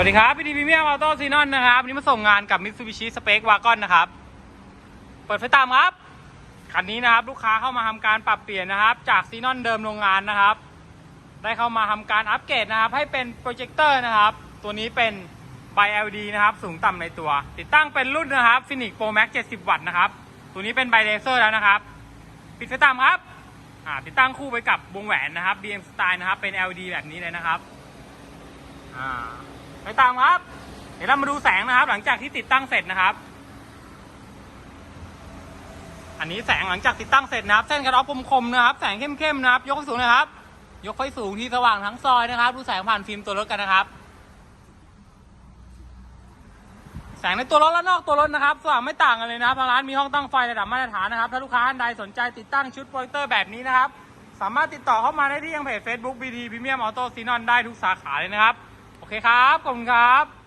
วัสดีครับพี่ดีพรีเมียมออโต้ซีนอนนะครับวันนี้มาส่งงานกับ Mitsubishi Space Wagon นะครับ เปิดไฟตามครับ คันนี้นะครับ ลูกค้าเข้ามาทำการปรับเปลี่ยนนะครับ จากซีนอนเดิมโรงงานนะครับ ได้เข้ามาทำการอัปเกรดนะครับ ให้เป็นโปรเจคเตอร์นะครับ ตัวนี้เป็น by LED นะครับ สูงต่ำในตัว ติดตั้งเป็นรุ่นนะครับ Phoenix Pro Max 70 วัตต์นะครับ ตัวนี้เป็น by laser แล้วนะครับ ปิดไฟตามครับติดตั้งคู่ไปกับวงแหวนนะครับ BM Style นะครับเป็น LED แบบนี้เลยนะครับอ่า ไปตามครับ เดี๋ยวเรามาดูแสงนะครับ หลังจากที่ติดตั้งเสร็จนะครับ อันนี้แสงหลังจากติดตั้งเสร็จนะครับ เส้นกระดอกคมๆนะครับ แสงเข้มๆนะครับ ยกไฟสูงนะครับ ยกไฟสูงที่สว่างทั้งซอยนะครับ ดูแสงผ่านฟิล์มตัวรถกันนะครับ แสงในตัวรถและนอกตัวรถนะครับสว่างไม่ต่างกันเลยนะครับทางร้านมีห้องตั้งไฟระดับมาตรฐานนะครับ ถ้าลูกค้าท่านใดสนใจติดตั้งชุดโปรเจคเตอร์แบบนี้นะครับ สามารถติดต่อเข้ามาได้ที่ยังเพจ Facebook BD Premium Auto Xenon ได้ทุกสาขาเลยนะครับ โอเคครับ ขอบคุณครับ